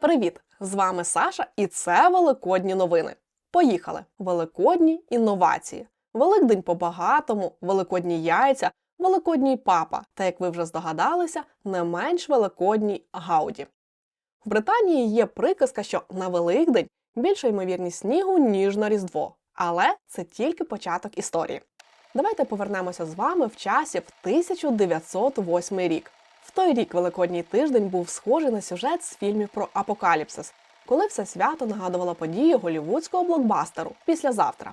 Привіт! З вами Саша, і це Великодні новини. Поїхали! Великодні інновації. Великдень по-багатому, великодні яйця, великодній папа та, як ви вже здогадалися, не менш великодній гауді. В Британії є приказка, що на Великдень більша ймовірність снігу, ніж на Різдво. Але це тільки початок історії. Давайте повернемося з вами в часі в 1908 рік. Той рік Великодній тиждень був схожий на сюжет з фільмів про апокаліпсис, коли все свято нагадувало події голівудського блокбастеру післязавтра.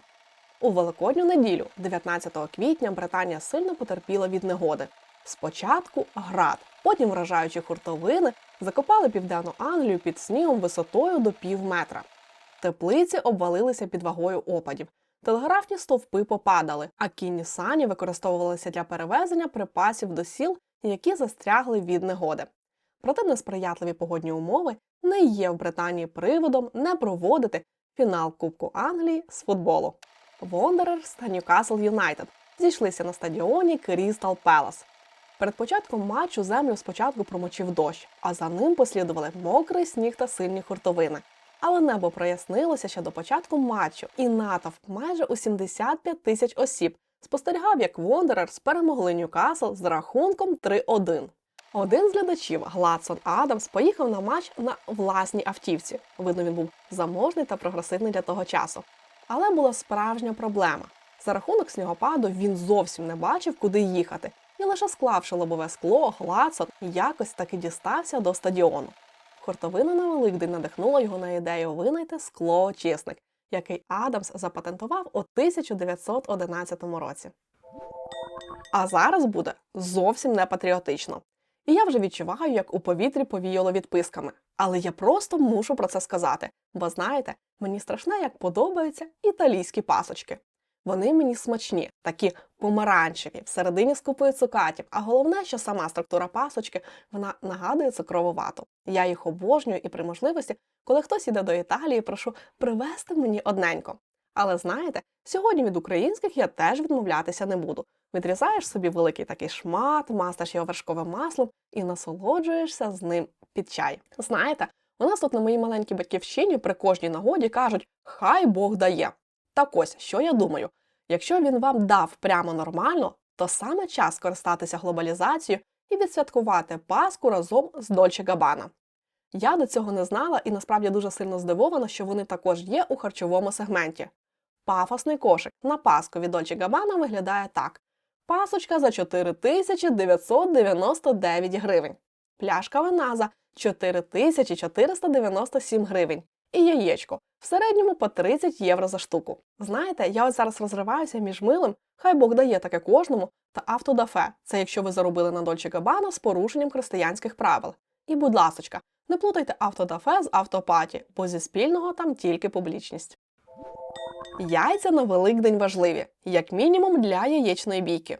У Великодню неділю, 19 квітня, Британія сильно потерпіла від негоди. Спочатку град, потім вражаючі хуртовини закопали південну Англію під снігом висотою до пів метра. Теплиці обвалилися під вагою опадів. Телеграфні стовпи попадали, а кінні сані використовувалися для перевезення припасів до сіл, які застрягли від негоди. Проте несприятливі погодні умови не є в Британії приводом не проводити фінал Кубку Англії з футболу. Вондерерс та Ньюкасл Юнайтед зійшлися на стадіоні Крістал Пелас. Перед початком матчу землю спочатку промочив дощ, а за ним послідували мокрий сніг та сильні хуртовини. Але небо прояснилося ще до початку матчу, і натовп майже у 75 тисяч осіб спостерігав, як Вондерерс перемогли Ньюкасл з рахунком 3-1. Один з глядачів, Гладсон Адамс, поїхав на матч на власній автівці. Видно, він був заможний та прогресивний для того часу. Але була справжня проблема. За рахунок снігопаду він зовсім не бачив, куди їхати, і лише склавши лобове скло, Гладсон якось таки дістався до стадіону. Хортовина на Великдень надихнула його на ідею винайти склоочисник, який Адамс запатентував у 1911 році. А зараз буде зовсім не патріотично. І я вже відчуваю, як у повітрі повіяло відписками. Але я просто мушу про це сказати, бо знаєте, мені страшне, як подобаються італійські пасочки. Вони мені смачні, такі помаранчеві, всередині з купою цукатів. А головне, що сама структура пасочки вона нагадує цукрову вату. Я їх обожнюю і при можливості, коли хтось іде до Італії, прошу привезти мені одненько. Але знаєте, сьогодні від українських я теж відмовлятися не буду. Відрізаєш собі великий такий шмат, мастиш його вершковим маслом і насолоджуєшся з ним під чай. Знаєте, у нас тут на моїй маленькій батьківщині при кожній нагоді кажуть Хай Бог дає. Так ось, що я думаю, якщо він вам дав прямо нормально, то саме час скористатися глобалізацією і відсвяткувати Пасху разом з Дольче Габана. Я до цього не знала і насправді дуже сильно здивована, що вони також є у харчовому сегменті. Пафосний кошик на Пасху від Дольче Габана виглядає так: пасочка за 4999 гривень, пляшка вина за 4497 гривень і яєчко в середньому по 30 євро за штуку. Знаєте, я ось зараз розриваюся між милим, хай Бог дає таке кожному, та автодафе. Це якщо ви заробили на Дольче Габана з порушенням християнських правил. І, будь ласочка, не плутайте автодафе з автопаті, бо зі спільного там тільки публічність. Яйця на Великдень важливі, як мінімум для яєчної бійки.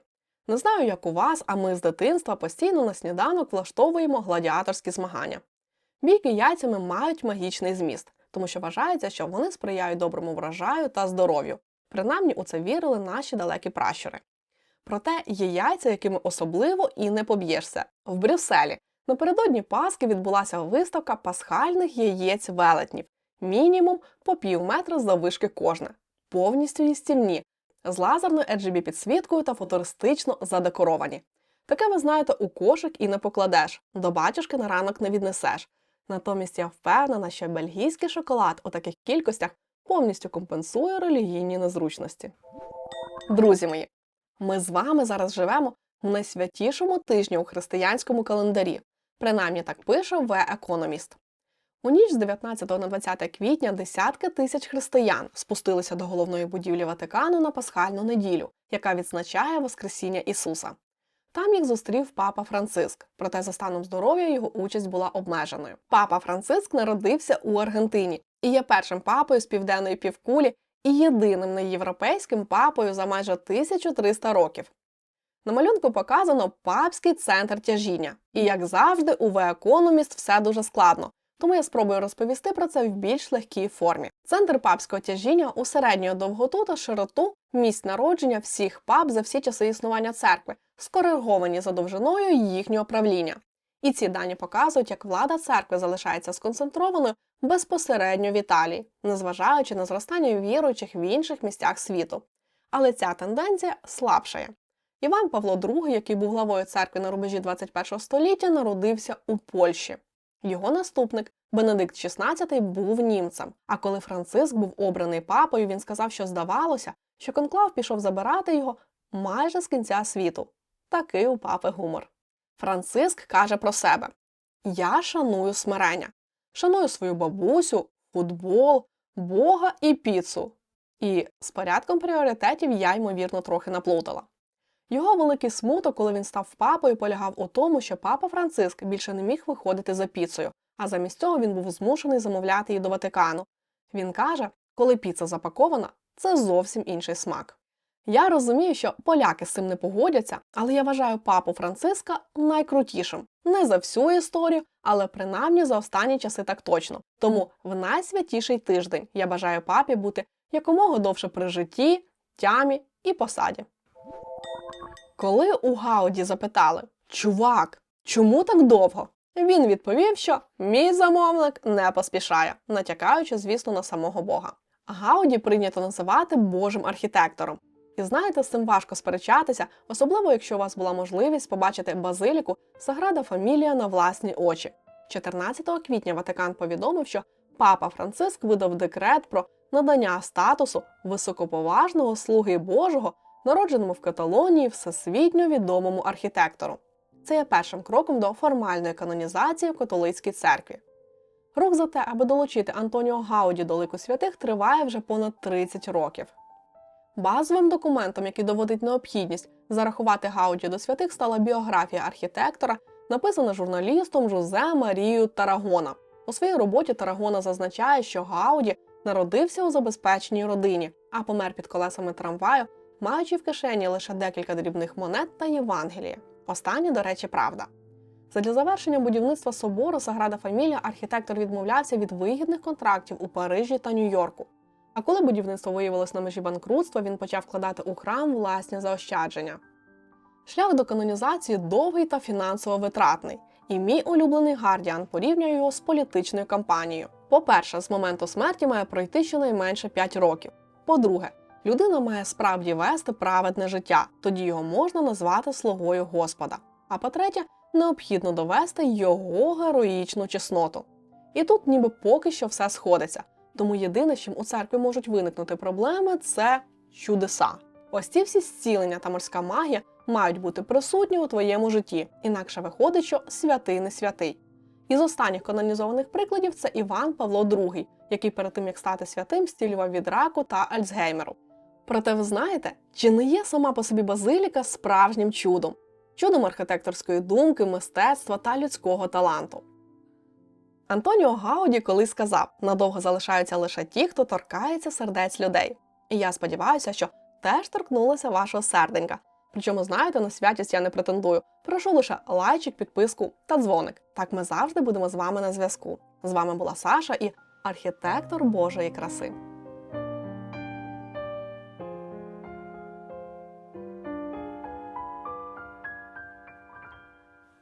Не знаю, як у вас, а ми з дитинства постійно на сніданок влаштовуємо гладіаторські змагання. Бійки яйцями мають магічний зміст, тому що вважається, що вони сприяють доброму врожаю та здоров'ю. Принаймні у це вірили наші далекі пращури. Проте є яйця, якими особливо і не поб'єшся. В Брюсселі напередодні Пасхи відбулася виставка пасхальних яєць велетнів, мінімум по пів метра заввишки кожне, повністю їстівні, з лазерною RGB підсвіткою та футуристично задекоровані. Таке ви знаєте у кошик і не покладеш, до батюшки на ранок не віднесеш. Натомість я впевнена, що бельгійський шоколад у таких кількостях повністю компенсує релігійні незручності. Друзі мої, ми з вами зараз живемо в найсвятішому тижні у християнському календарі. Принаймні так пише The Economist. У ніч з 19 на 20 квітня десятки тисяч християн спустилися до головної будівлі Ватикану на пасхальну неділю, яка відзначає Воскресіння Ісуса. Там їх зустрів папа Франциск, проте за станом здоров'я його участь була обмеженою. Папа Франциск народився у Аргентині і є першим папою з південної півкулі і єдиним неєвропейським папою за майже 1300 років. На малюнку показано папський центр тяжіння. І, як завжди, у The все дуже складно. Тому я спробую розповісти про це в більш легкій формі. Центр папського тяжіння у середню довготу та широту місць народження всіх пап за всі часи існування церкви, скориговані за довжиною їхнього правління. І ці дані показують, як влада церкви залишається сконцентрованою безпосередньо в Італії, незважаючи на зростання віруючих в інших місцях світу. Але ця тенденція слабшає. Іван Павло II, який був главою церкви на рубежі 21 століття, народився у Польщі. Його наступник Бенедикт XVI був німцем. А коли Франциск був обраний папою, він сказав, що здавалося, що конклав пішов забирати його майже з кінця світу. Такий у папи гумор. Франциск каже про себе: Я шаную смирення, шаную свою бабусю, футбол, Бога і піцу. І з порядком пріоритетів я, ймовірно, трохи наплутала. Його великий смуток, коли він став папою, полягав у тому, що папа Франциск більше не міг виходити за піцею, а замість цього він був змушений замовляти її до Ватикану. Він каже, коли піца запакована, це зовсім інший смак. Я розумію, що поляки з цим не погодяться, але я вважаю папу Франциска найкрутішим. Не за всю історію, але принаймні за останні часи так точно. Тому в найсвятіший тиждень я бажаю папі бути якомога довше при житті, тямі і посаді. Коли у Гауді запитали Чувак, чому так довго? Він відповів, що мій замовник не поспішає, натякаючи, звісно, на самого Бога. Гауді прийнято називати Божим архітектором. І знаєте, з цим важко сперечатися, особливо якщо у вас була можливість побачити базиліку Саграда Фамілія на власні очі. 14 квітня Ватикан повідомив, що папа Франциск видав декрет про надання статусу високоповажного слуги Божого, народженому в Каталонії всесвітньо відомому архітектору. Це є першим кроком до формальної канонізації в католицькій церкві. Рух за те, аби долучити Антоніо Гауді до лику святих, триває вже понад 30 років. Базовим документом, який доводить необхідність зарахувати Гауді до святих, стала біографія архітектора, написана журналістом Жозе Марією Тарагона. У своїй роботі Тарагона зазначає, що Гауді народився у забезпеченій родині, а помер під колесами трамваю, маючи в кишені лише декілька дрібних монет та Євангеліє. Останнє, до речі, правда. Задля завершення будівництва собору Саграда Фамілія архітектор відмовлявся від вигідних контрактів у Парижі та Нью-Йорку. А коли будівництво виявилось на межі банкрутства, він почав вкладати у храм власні заощадження. Шлях до канонізації довгий та фінансово витратний, і мій улюблений Гардіан порівнює його з політичною кампанією. По-перше, з моменту смерті має пройти щонайменше 5 років. По-друге, людина має справді вести праведне життя, тоді його можна назвати слугою Господа. А по-третє, необхідно довести його героїчну чесноту. І тут ніби поки що все сходиться. Тому єдине, чим у церкві можуть виникнути проблеми, це чудеса. Ось ці всі зцілення та морська магія мають бути присутні у твоєму житті, інакше виходить, що святий не святий. Із останніх канонізованих прикладів це Іван Павло II, який перед тим як стати святим стілював від раку та Альцгеймеру. Проте ви знаєте, чи не є сама по собі базиліка справжнім чудом, чудом архітекторської думки, мистецтва та людського таланту. Антоніо Гауді колись сказав: надовго залишаються лише ті, хто торкається сердець людей. І я сподіваюся, що теж торкнулися вашого серденька. Причому, знаєте, на святість я не претендую. Прошу лише лайчик, підписку та дзвоник. Так ми завжди будемо з вами на зв'язку. З вами була Саша і архітектор Божої краси.